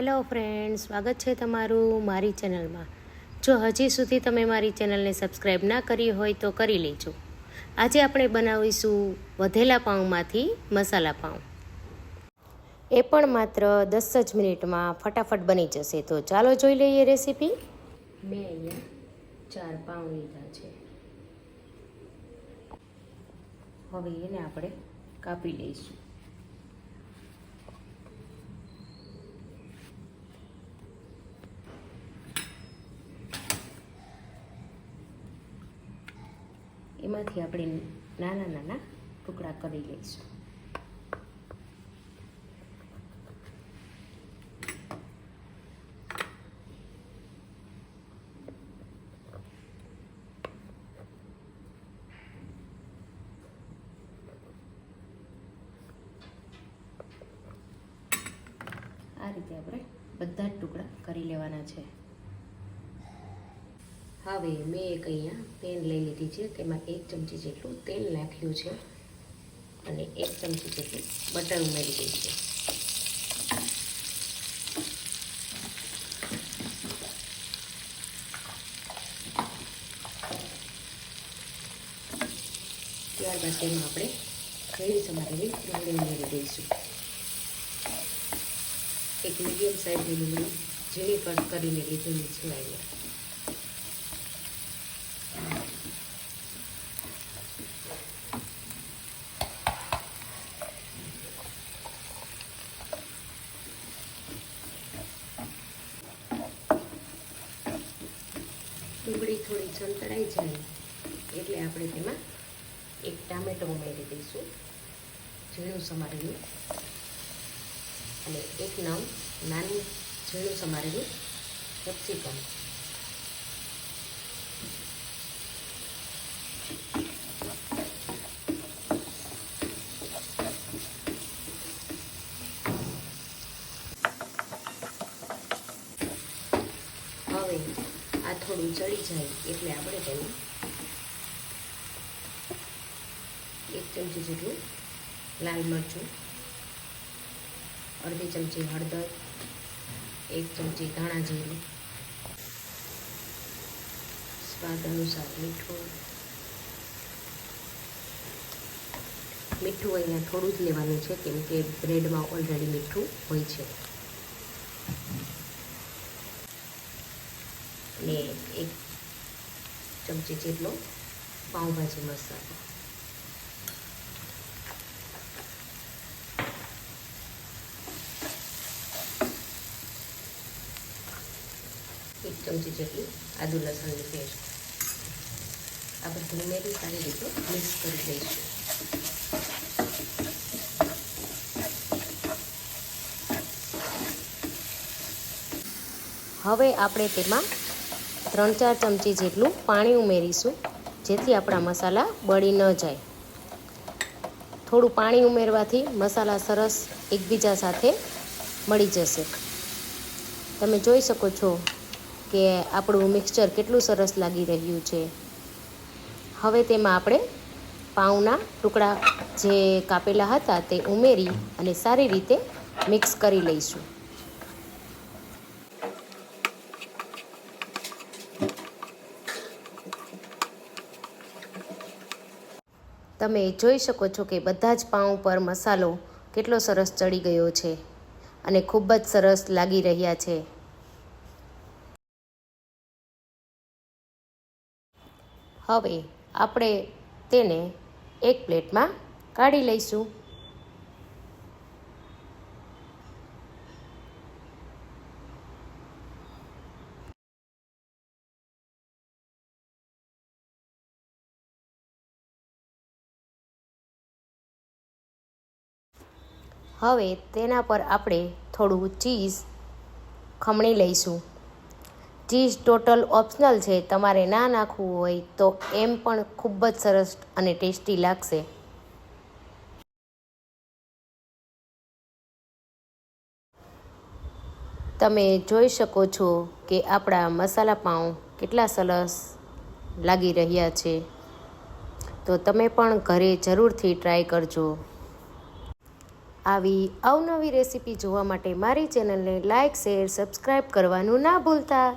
Hello friend સ્વાગત છે તમારું મારી ચેનલમાં. જો હજી સુધી તમે મારી ચેનલને સબસ્ક્રાઈબ ના કરી હોય તો કરી લેજો. આજે આપણે બનાવીશું વધેલા પાઉંમાંથી મસાલા પાઉં. એ પણ માત્ર દસ જ મિનિટમાં ફટાફટ બની જશે. તો ચાલો જોઈ લઈએ રેસીપી. મેં અહીંયા ચાર પાઉં લીધા છે. હવે એને આપણે કાપી લઈશું. એમાંથી આપણે નાના નાના ટુકડા કરી લઈશું. આ રીતે આપણે બધા જ ટુકડા કરી લેવાના છે. હવે મેં એક અહીંયા પેન લઈ લીધી છે. તેમાં એક ચમચી જેટલું તેલ નાખ્યું છે અને એક ચમચી જેટલું બટર ઉમેરી દઈ છે. ત્યારબાદ તેમાં આપણે ખેડી સમારેલી ડુંગળી ઉમેરી દઈશું. એક મીડિયમ સાઇઝની ડુંગળી ઝીણી કટ કરીને લીધેલી છે અહીંયા ડુંગળી થોડી સંતળાઈ જાય, એટલે આપણે તેમાં એક ટામેટો ઉમેરી દઈશું, ઝીણું સમારેલું. અને એક નવ નાનું ઝીણું સમારેલું કેપ્સિકમ હવે આ થોડું ચડી જાય એટલે આપણે તેમાં એક ચમચી જેટલું લાલ મરચું, અડધી ચમચી હળદર, એક ચમચી ધાણા જીરું, સ્વાદ અનુસાર મીઠું મીઠું અહીંયા થોડું જ લેવાનું છે કેમ કે બ્રેડમાં ઓલરેડી મીઠું હોય છે. અને એક ચમચી જેટલો પાઉંભાજી મસાલો. એક ચમચી જેટલી આદુ લસણની પેસ્ટ. આ બધું સારી રીતે મિક્સ કરી દઈશું હવે આપણે તેમાં ત્રણ ચાર ચમચી જેટલું પાણી ઉમેરીશું, જેથી આપણા મસાલા બળી ન જાય. થોડું પાણી ઉમેરવાથી મસાલા સરસ એકબીજા સાથે મળી જશે. તમે જોઈ શકો છો કે આપણું મિક્સચર કેટલું સરસ લાગી રહ્યું છે. હવે તેમાં આપણે પાઉના ટુકડા જે કાપેલા હતા તે ઉમેરી અને સારી રીતે મિક્સ કરી લઈશું. તમે જોઈ શકો છો કે બધા જ પાઉં પર મસાલો કેટલો સરસ ચડી ગયો છે અને ખૂબ જ સરસ લાગી રહ્યા છે. હવે આપણે તેને એક પ્લેટમાં કાઢી લઈશું. હવે તેના પર આપણે થોડું ચીઝ ખમણી લઈશું. ચીઝ ટોટલ ઓપ્શનલ છે. તમારે ના નાખવું હોય તો એમ પણ ખૂબ જ સરસ અને ટેસ્ટી લાગશે. તમે જોઈ શકો છો કે આપણા મસાલા પાઉં કેટલા સરસ લાગી રહ્યા છે. તો તમે પણ ઘરે જરૂરથી ટ્રાય કરજો. આવી અવનવી રેસીપી જોવા માટે મારી ચેનલને લાઇક શેર સબસ્ક્રાઈબ કરવાનું ના ભૂલતા.